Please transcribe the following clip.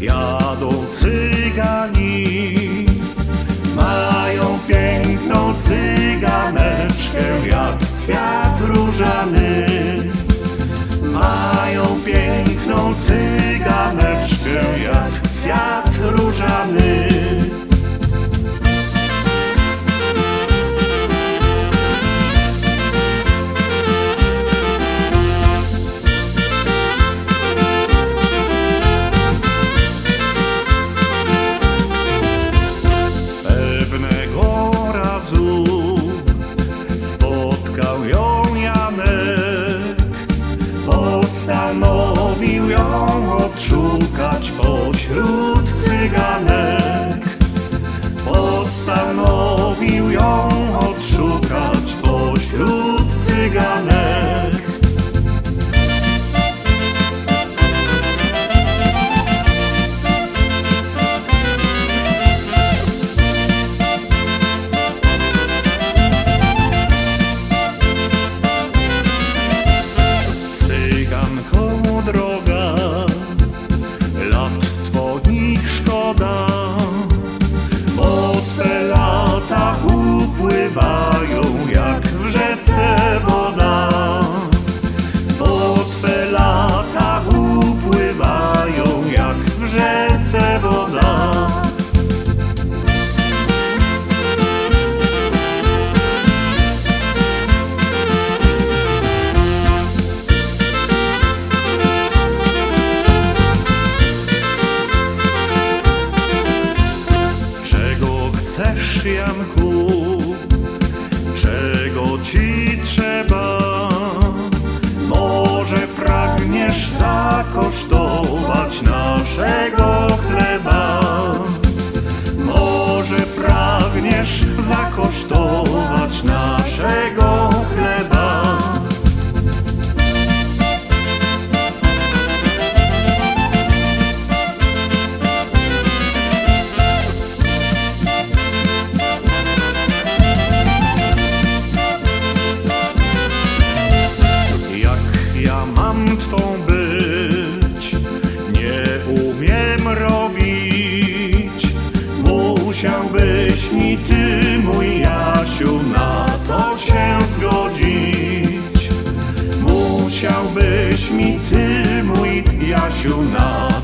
jadą cygani. Mają piękną cyganeczkę jak kwiat różany. Mają piękną cyganeczkę. Rzece woda. Bo twe lata upływają jak w rzece woda. Czego chcesz, Janku? Ci trzeba? Musiałbyś mi ty, mój Jasiu, na to się zgodzić. Musiałbyś mi ty, mój Jasiu, na